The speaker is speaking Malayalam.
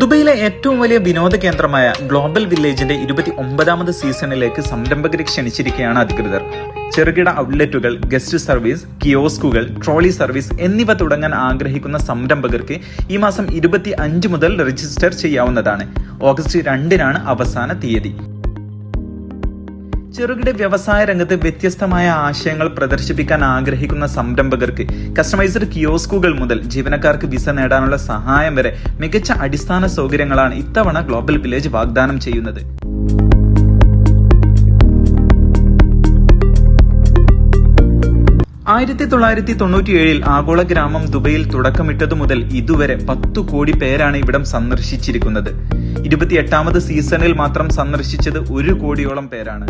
ദുബൈയിലെ ഏറ്റവും വലിയ വിനോദ കേന്ദ്രമായ ഗ്ലോബൽ വില്ലേജിന്റെ ഇരുപത്തി ഒമ്പതാമത് സീസണിലേക്ക് സംരംഭകരെ ക്ഷണിച്ചിരിക്കുകയാണ് അധികൃതർ. ചെറുകിട ഔട്ട്ലെറ്റുകൾ ഗസ്റ്റ് സർവീസ് കിയോസ്കുകൾ ട്രോളി സർവീസ് എന്നിവ തുടങ്ങാൻ ആഗ്രഹിക്കുന്ന സംരംഭകർക്ക് ഈ മാസം ഇരുപത്തി അഞ്ച് മുതൽ രജിസ്റ്റർ ചെയ്യാവുന്നതാണ്. ഓഗസ്റ്റ് രണ്ടിനാണ് അവസാന തീയതി. ചെറുകിട വ്യവസായ രംഗത്ത് വ്യത്യസ്തമായ ആശയങ്ങൾ പ്രദർശിപ്പിക്കാൻ ആഗ്രഹിക്കുന്ന സംരംഭകർക്ക് കസ്റ്റമൈസ്ഡ് കിയോസ്കുകൾ മുതൽ ജീവനക്കാർക്ക് വിസ നേടാനുള്ള സഹായം വരെ മികച്ച അടിസ്ഥാന സൗകര്യങ്ങളാണ് ഇത്തവണ ഗ്ലോബൽ വില്ലേജ് വാഗ്ദാനം ചെയ്യുന്നത്. ആയിരത്തി തൊള്ളായിരത്തി തൊണ്ണൂറ്റിയേഴിൽ ആഗോള ഗ്രാമം ദുബൈയിൽ തുടക്കമിട്ടതു മുതൽ ഇതുവരെ പത്തു കോടി പേരാണ് ഇവിടം സന്ദർശിച്ചിരിക്കുന്നത്. ഇരുപത്തിയെട്ടാമത് സീസണിൽ മാത്രം സന്ദർശിച്ചത് ഒരു കോടിയോളം പേരാണ്.